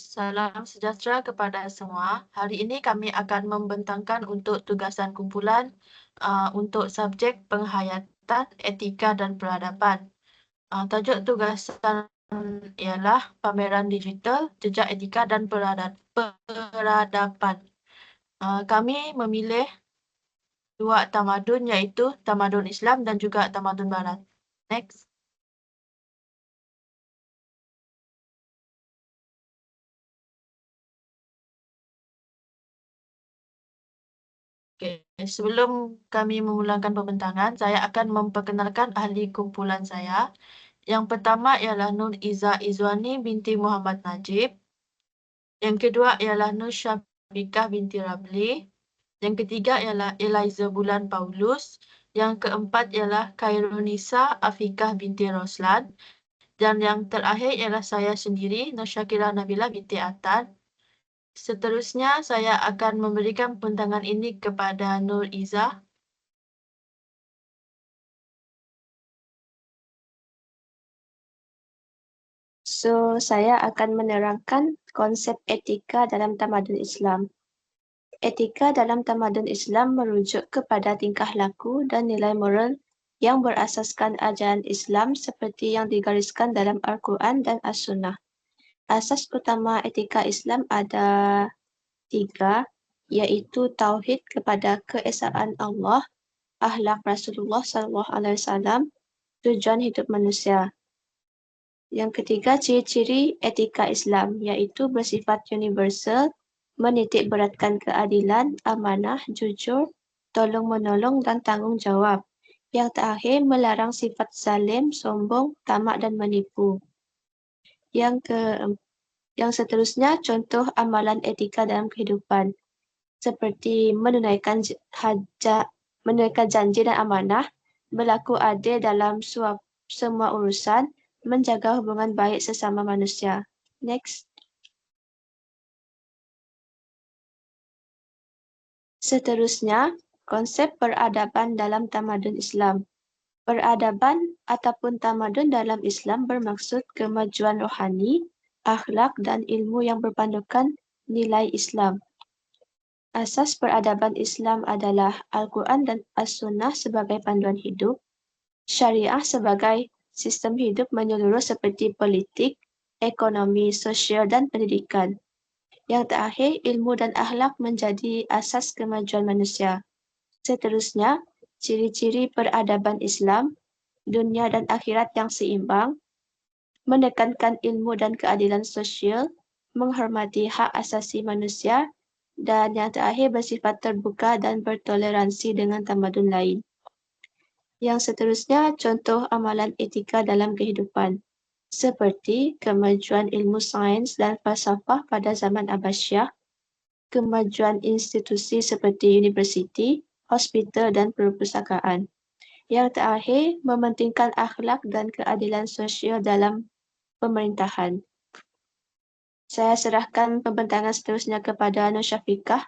Salam sejahtera kepada semua. Hari ini kami akan membentangkan untuk tugasan kumpulan uh, untuk subjek penghayatan, etika dan peradaban. Uh, tajuk tugasan ialah pameran digital, jejak etika dan peradaban. Uh, kami memilih dua tamadun iaitu tamadun Islam dan juga tamadun Barat. Next. Okay. Sebelum kami memulakan pembentangan, saya akan memperkenalkan ahli kumpulan saya. Yang pertama ialah Nur Iza Izwani binti Muhammad Najib. Yang kedua ialah Nur Syafiqah binti Rabli. Yang ketiga ialah Eliza Bulan Paulus. Yang keempat ialah Khairunisa Afikah binti Roslan. Dan yang terakhir ialah saya sendiri, Nur Syakira Nabila binti Atan. Seterusnya, saya akan memberikan pentangan ini kepada Nur Iza. So, saya akan menerangkan konsep etika dalam tamadun Islam. Etika dalam tamadun Islam merujuk kepada tingkah laku dan nilai moral yang berasaskan ajaran Islam seperti yang digariskan dalam Al-Quran dan As-Sunnah asas utama etika Islam ada tiga, iaitu tauhid kepada keesaan Allah, ahlak Rasulullah sallallahu alaihi wasallam, tujuan hidup manusia. Yang ketiga, ciri-ciri etika Islam iaitu bersifat universal, menitik beratkan keadilan, amanah, jujur, tolong menolong dan tanggungjawab. Yang terakhir, melarang sifat zalim, sombong, tamak dan menipu. Yang ke yang seterusnya contoh amalan etika dalam kehidupan seperti menunaikan hajat, menunaikan janji dan amanah, berlaku adil dalam suap, semua urusan, menjaga hubungan baik sesama manusia. Next. Seterusnya, konsep peradaban dalam tamadun Islam. Peradaban ataupun tamadun dalam Islam bermaksud kemajuan rohani, akhlak dan ilmu yang berpandukan nilai Islam. Asas peradaban Islam adalah Al-Quran dan As-Sunnah sebagai panduan hidup, syariah sebagai sistem hidup menyeluruh seperti politik, ekonomi, sosial dan pendidikan. Yang terakhir, ilmu dan akhlak menjadi asas kemajuan manusia. Seterusnya, ciri-ciri peradaban Islam, dunia dan akhirat yang seimbang, menekankan ilmu dan keadilan sosial, menghormati hak asasi manusia, dan yang terakhir bersifat terbuka dan bertoleransi dengan tamadun lain. Yang seterusnya, contoh amalan etika dalam kehidupan, seperti kemajuan ilmu sains dan falsafah pada zaman Abbasiyah, kemajuan institusi seperti universiti, hospital dan perpustakaan. Yang terakhir, mementingkan akhlak dan keadilan sosial dalam pemerintahan. Saya serahkan pembentangan seterusnya kepada Nur Syafiqah.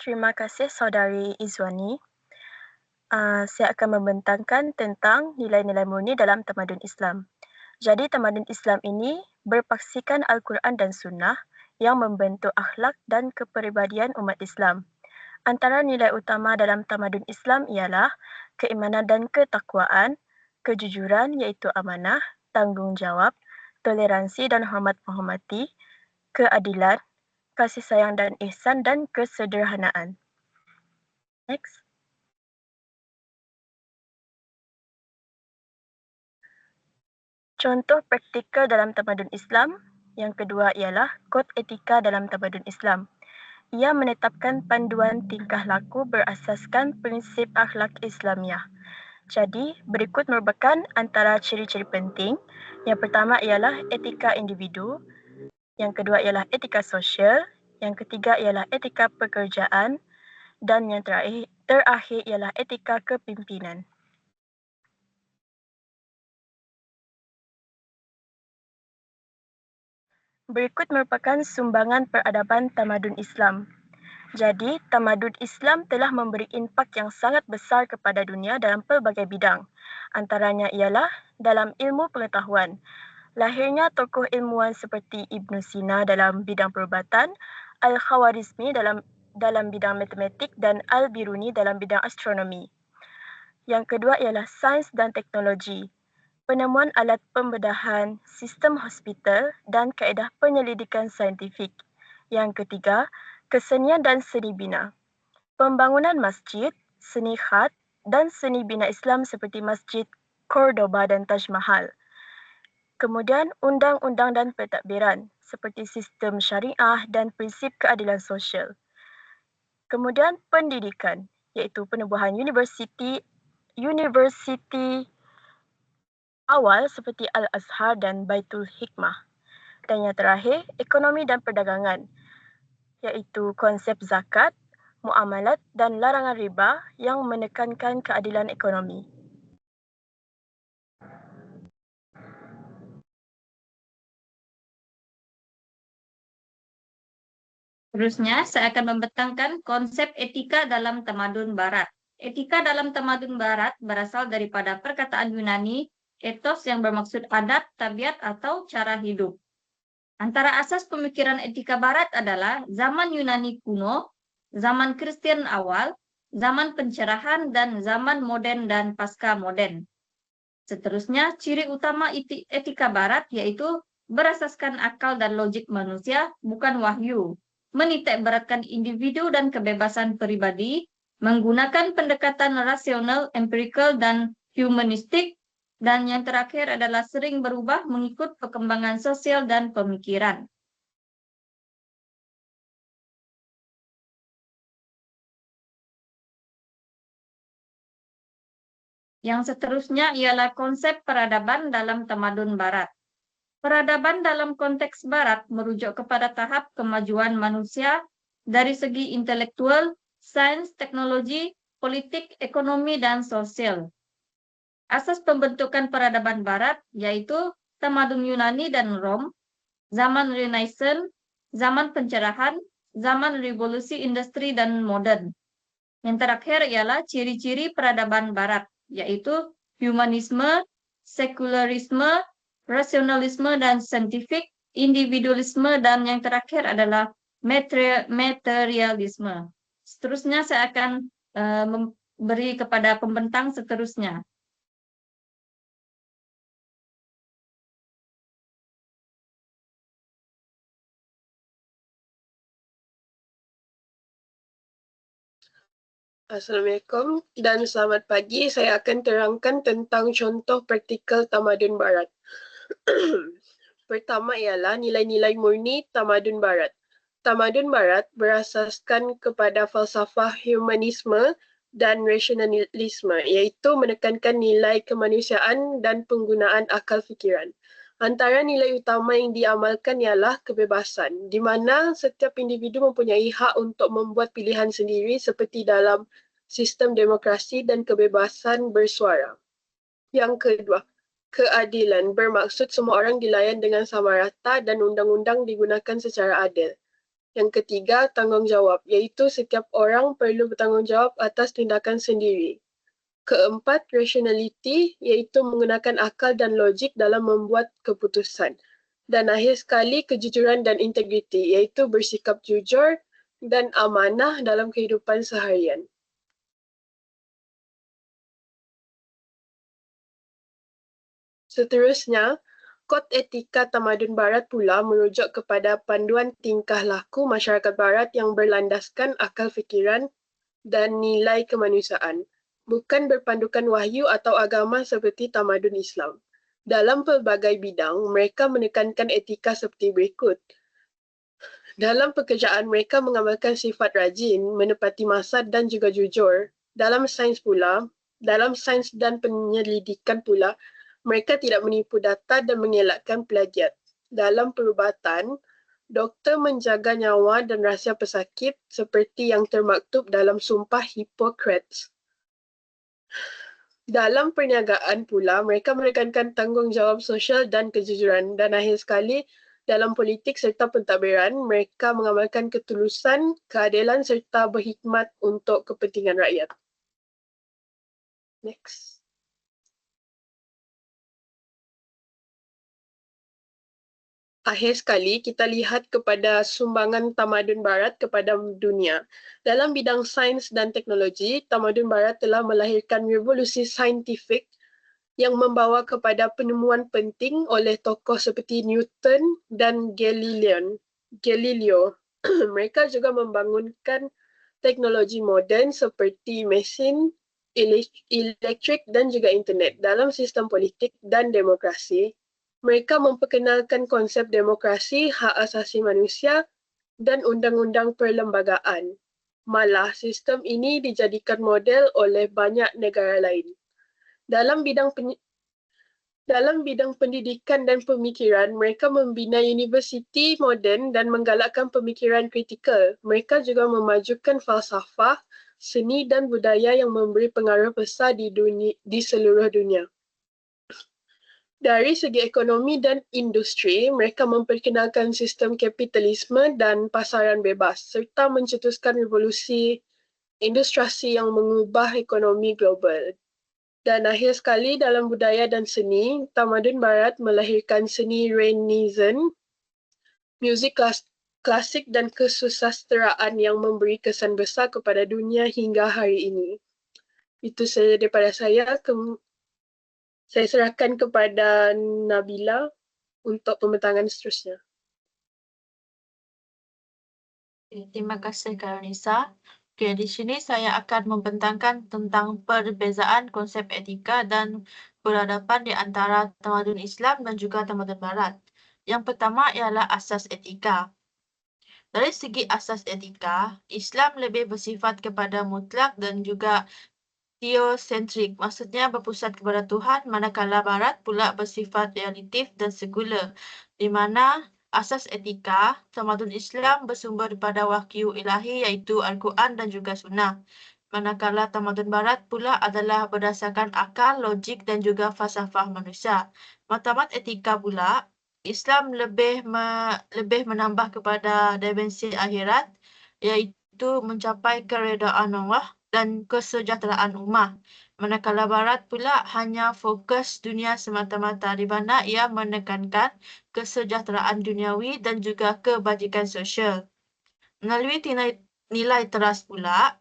Terima kasih saudari Izwani. Uh, saya akan membentangkan tentang nilai-nilai murni dalam tamadun Islam. Jadi tamadun Islam ini berpaksikan Al-Quran dan Sunnah yang membentuk akhlak dan kepribadian umat Islam. Antara nilai utama dalam tamadun Islam ialah keimanan dan ketakwaan, kejujuran iaitu amanah, tanggungjawab, toleransi dan hormat menghormati, keadilan, kasih sayang dan ihsan dan kesederhanaan. Next. Contoh praktikal dalam tamadun Islam yang kedua ialah kod etika dalam tamadun Islam. Ia menetapkan panduan tingkah laku berasaskan prinsip akhlak Islamiah. Jadi, berikut merupakan antara ciri-ciri penting. Yang pertama ialah etika individu, yang kedua ialah etika sosial, yang ketiga ialah etika pekerjaan, dan yang terakhir, terakhir ialah etika kepimpinan. Berikut merupakan sumbangan peradaban tamadun Islam. Jadi, tamadun Islam telah memberi impak yang sangat besar kepada dunia dalam pelbagai bidang. Antaranya ialah dalam ilmu pengetahuan. Lahirnya tokoh ilmuwan seperti Ibn Sina dalam bidang perubatan, Al-Khawarizmi dalam dalam bidang matematik dan Al-Biruni dalam bidang astronomi. Yang kedua ialah sains dan teknologi. Penemuan alat pembedahan, sistem hospital dan kaedah penyelidikan saintifik. Yang ketiga, kesenian dan seni bina. Pembangunan masjid, seni khat dan seni bina Islam seperti Masjid Cordoba dan Taj Mahal. Kemudian undang-undang dan pentadbiran seperti sistem syariah dan prinsip keadilan sosial. Kemudian pendidikan iaitu penubuhan universiti universiti awal seperti Al-Azhar dan Baitul Hikmah. Dan yang terakhir, ekonomi dan perdagangan iaitu konsep zakat, muamalat dan larangan riba yang menekankan keadilan ekonomi. Seterusnya, saya akan membentangkan konsep etika dalam tamadun barat. Etika dalam tamadun barat berasal daripada perkataan Yunani etos yang bermaksud adat, tabiat, atau cara hidup. Antara asas pemikiran etika barat adalah zaman Yunani kuno, zaman Kristen awal, zaman pencerahan, dan zaman modern dan pasca modern. Seterusnya, ciri utama etika barat yaitu berasaskan akal dan logik manusia, bukan wahyu menitik beratkan individu dan kebebasan pribadi, menggunakan pendekatan rasional, empirical, dan humanistik, dan yang terakhir adalah sering berubah mengikut perkembangan sosial dan pemikiran. Yang seterusnya ialah konsep peradaban dalam tamadun barat. Peradaban dalam konteks barat merujuk kepada tahap kemajuan manusia dari segi intelektual, sains, teknologi, politik, ekonomi, dan sosial. Asas pembentukan peradaban barat yaitu tamadun Yunani dan Rom, zaman Renaissance, zaman pencerahan, zaman revolusi industri dan modern. Yang terakhir ialah ciri-ciri peradaban barat, yaitu humanisme, sekularisme, rasionalisme dan saintifik, individualisme, dan yang terakhir adalah materialisme. Seterusnya saya akan uh, memberi kepada pembentang seterusnya. Assalamualaikum dan selamat pagi. Saya akan terangkan tentang contoh praktikal tamadun barat. Pertama ialah nilai-nilai murni tamadun barat. Tamadun barat berasaskan kepada falsafah humanisme dan rasionalisme iaitu menekankan nilai kemanusiaan dan penggunaan akal fikiran. Antara nilai utama yang diamalkan ialah kebebasan di mana setiap individu mempunyai hak untuk membuat pilihan sendiri seperti dalam sistem demokrasi dan kebebasan bersuara. Yang kedua, keadilan bermaksud semua orang dilayan dengan sama rata dan undang-undang digunakan secara adil. Yang ketiga, tanggungjawab, iaitu setiap orang perlu bertanggungjawab atas tindakan sendiri. Keempat, rationality, iaitu menggunakan akal dan logik dalam membuat keputusan. Dan akhir sekali, kejujuran dan integriti, iaitu bersikap jujur dan amanah dalam kehidupan seharian. Seterusnya, Kod Etika Tamadun Barat pula merujuk kepada panduan tingkah laku masyarakat Barat yang berlandaskan akal fikiran dan nilai kemanusiaan, bukan berpandukan wahyu atau agama seperti tamadun Islam. Dalam pelbagai bidang, mereka menekankan etika seperti berikut. Dalam pekerjaan, mereka mengamalkan sifat rajin, menepati masa dan juga jujur. Dalam sains pula, dalam sains dan penyelidikan pula, mereka tidak menipu data dan mengelakkan plagiat. Dalam perubatan, doktor menjaga nyawa dan rahsia pesakit seperti yang termaktub dalam sumpah Hippocrates. Dalam perniagaan pula, mereka menekankan tanggungjawab sosial dan kejujuran dan akhir sekali, Dalam politik serta pentadbiran, mereka mengamalkan ketulusan, keadilan serta berhikmat untuk kepentingan rakyat. Next. Akhir sekali, kita lihat kepada sumbangan tamadun barat kepada dunia. Dalam bidang sains dan teknologi, tamadun barat telah melahirkan revolusi saintifik yang membawa kepada penemuan penting oleh tokoh seperti Newton dan Galileo. Galileo. Mereka juga membangunkan teknologi moden seperti mesin, elektrik dan juga internet dalam sistem politik dan demokrasi mereka memperkenalkan konsep demokrasi, hak asasi manusia dan undang-undang perlembagaan. Malah sistem ini dijadikan model oleh banyak negara lain. Dalam bidang dalam bidang pendidikan dan pemikiran, mereka membina universiti moden dan menggalakkan pemikiran kritikal. Mereka juga memajukan falsafah, seni dan budaya yang memberi pengaruh besar di, dunia, di seluruh dunia. Dari segi ekonomi dan industri, mereka memperkenalkan sistem kapitalisme dan pasaran bebas serta mencetuskan revolusi industriasi yang mengubah ekonomi global. Dan akhir sekali dalam budaya dan seni, Tamadun Barat melahirkan seni Renaissance, muzik klas klasik dan kesusasteraan yang memberi kesan besar kepada dunia hingga hari ini. Itu saja daripada saya. Saya serahkan kepada Nabila untuk pembentangan seterusnya. Terima kasih Karanisa. Okay, di sini saya akan membentangkan tentang perbezaan konsep etika dan peradaban di antara tamadun Islam dan juga tamadun Barat. Yang pertama ialah asas etika. Dari segi asas etika, Islam lebih bersifat kepada mutlak dan juga theosentrik, maksudnya berpusat kepada Tuhan, manakala Barat pula bersifat realitif dan sekular, di mana asas etika tamadun Islam bersumber daripada wahyu ilahi iaitu Al-Quran dan juga Sunnah. Manakala tamadun Barat pula adalah berdasarkan akal, logik dan juga falsafah manusia. Matamat etika pula, Islam lebih me, lebih menambah kepada dimensi akhirat iaitu mencapai keredaan Allah dan kesejahteraan umat. Manakala Barat pula hanya fokus dunia semata-mata di mana ia menekankan kesejahteraan duniawi dan juga kebajikan sosial. Melalui nilai, nilai teras pula,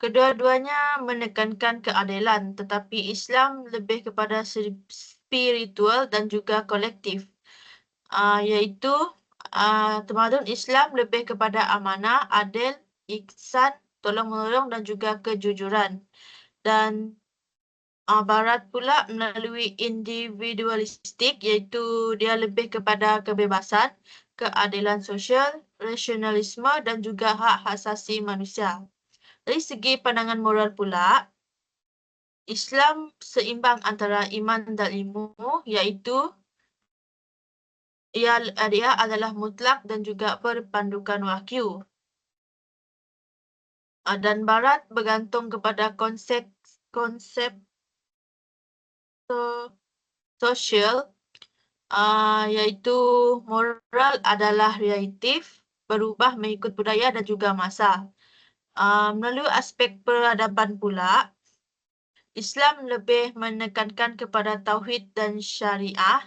kedua-duanya menekankan keadilan tetapi Islam lebih kepada spiritual dan juga kolektif. Uh, iaitu uh, tamadun Islam lebih kepada amanah, adil, ihsan, tolong-menolong dan juga kejujuran. Dan uh, Barat pula melalui individualistik iaitu dia lebih kepada kebebasan, keadilan sosial, rasionalisme dan juga hak asasi manusia. Dari segi pandangan moral pula, Islam seimbang antara iman dan ilmu iaitu ia, dia adalah mutlak dan juga berpandukan wahyu. Ah, dan Barat bergantung kepada konsep konsep sosial uh, iaitu moral adalah reaktif, berubah mengikut budaya dan juga masa. Uh, melalui aspek peradaban pula, Islam lebih menekankan kepada tauhid dan syariah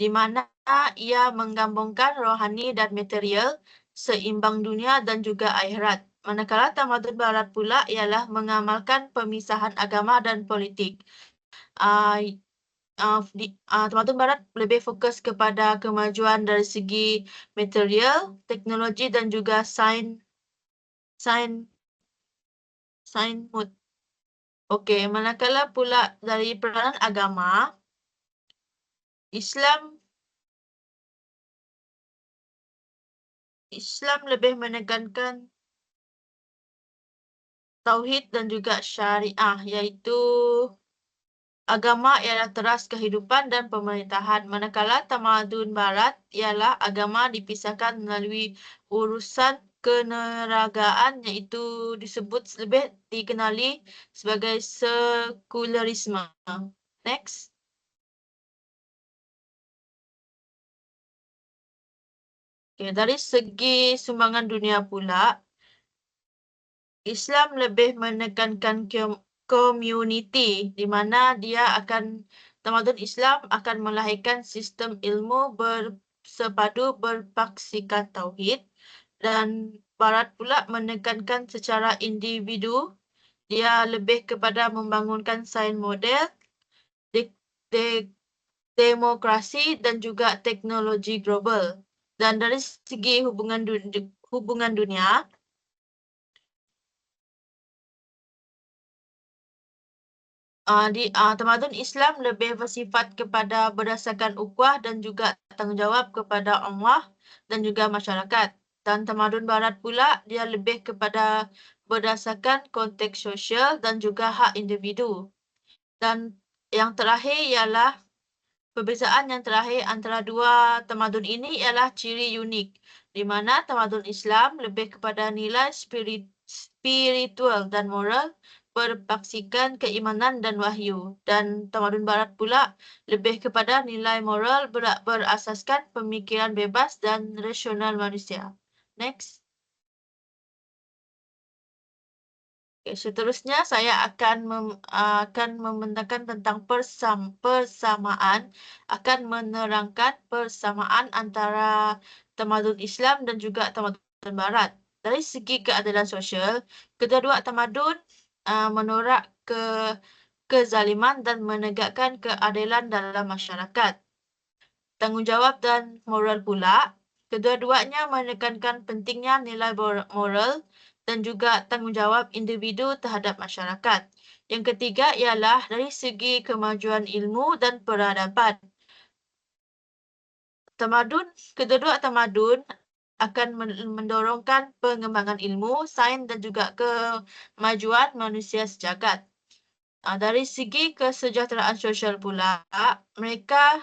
di mana ia menggabungkan rohani dan material seimbang dunia dan juga akhirat. Manakala tamadun barat pula ialah mengamalkan pemisahan agama dan politik. Uh, uh, di, uh, tamadun barat lebih fokus kepada kemajuan dari segi material, teknologi dan juga sains sains sains mood. Okey, manakala pula dari peranan agama, Islam Islam lebih menekankan tauhid dan juga syariah iaitu agama ialah teras kehidupan dan pemerintahan manakala tamadun barat ialah agama dipisahkan melalui urusan keneragaan iaitu disebut lebih dikenali sebagai sekularisme. Next. Okay, dari segi sumbangan dunia pula, Islam lebih menekankan community di mana dia akan tamadun Islam akan melahirkan sistem ilmu bersepadu berpaksikan tauhid dan barat pula menekankan secara individu. Dia lebih kepada membangunkan sains model de, de, demokrasi dan juga teknologi global dan dari segi hubungan dunia, hubungan dunia uh, di uh, tamadun Islam lebih bersifat kepada berdasarkan ukhuwah dan juga tanggungjawab kepada Allah dan juga masyarakat. Dan tamadun barat pula dia lebih kepada berdasarkan konteks sosial dan juga hak individu. Dan yang terakhir ialah perbezaan yang terakhir antara dua tamadun ini ialah ciri unik di mana tamadun Islam lebih kepada nilai spirit, spiritual dan moral berpaksikan keimanan dan wahyu dan tamadun barat pula lebih kepada nilai moral ber berasaskan pemikiran bebas dan rasional manusia. Next. Okay, seterusnya saya akan mem, akan membentangkan tentang persam, persamaan akan menerangkan persamaan antara tamadun Islam dan juga tamadun barat. Dari segi keadilan sosial, kedua-dua tamadun uh, menorak ke kezaliman dan menegakkan keadilan dalam masyarakat. Tanggungjawab dan moral pula, kedua-duanya menekankan pentingnya nilai moral dan juga tanggungjawab individu terhadap masyarakat. Yang ketiga ialah dari segi kemajuan ilmu dan peradaban. Tamadun, kedua-dua tamadun akan mendorongkan pengembangan ilmu, sains dan juga kemajuan manusia sejagat. Uh, dari segi kesejahteraan sosial pula, mereka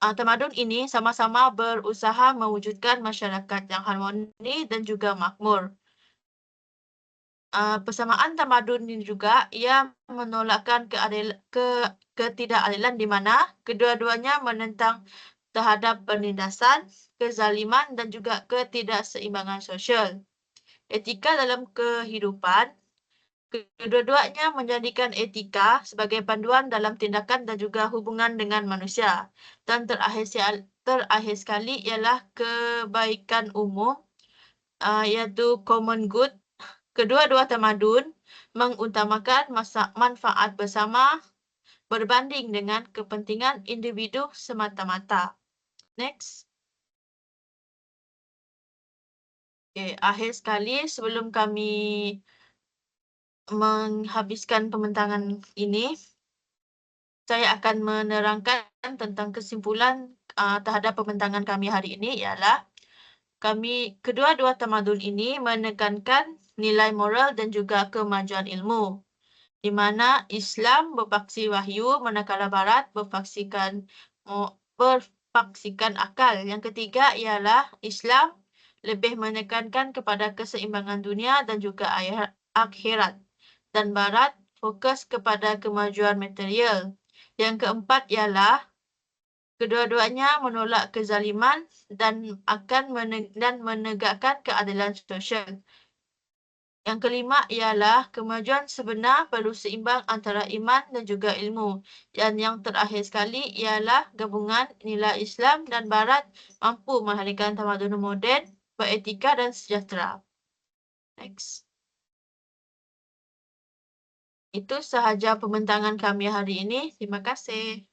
uh, tamadun ini sama-sama berusaha mewujudkan masyarakat yang harmoni dan juga makmur. Uh, persamaan tamadun ini juga ia menolakkan keadil, ke, ketidakadilan di mana kedua-duanya menentang terhadap penindasan, kezaliman dan juga ketidakseimbangan sosial. Etika dalam kehidupan, kedua-duanya menjadikan etika sebagai panduan dalam tindakan dan juga hubungan dengan manusia. Dan terakhir, terakhir sekali ialah kebaikan umum, uh, iaitu common good. Kedua-dua tamadun mengutamakan masa manfaat bersama berbanding dengan kepentingan individu semata-mata. Next. Okay, akhir sekali sebelum kami menghabiskan pembentangan ini, saya akan menerangkan tentang kesimpulan uh, terhadap pembentangan kami hari ini ialah kami kedua-dua tamadun ini menekankan nilai moral dan juga kemajuan ilmu di mana Islam berpaksi wahyu manakala barat berpaksikan ber, paksikan akal. Yang ketiga ialah Islam lebih menekankan kepada keseimbangan dunia dan juga akhirat. Dan Barat fokus kepada kemajuan material. Yang keempat ialah kedua-duanya menolak kezaliman dan akan menegakkan keadilan sosial. Yang kelima ialah kemajuan sebenar perlu seimbang antara iman dan juga ilmu. Dan yang terakhir sekali ialah gabungan nilai Islam dan Barat mampu menghadirkan tamadun moden, beretika dan sejahtera. Next. Itu sahaja pembentangan kami hari ini. Terima kasih.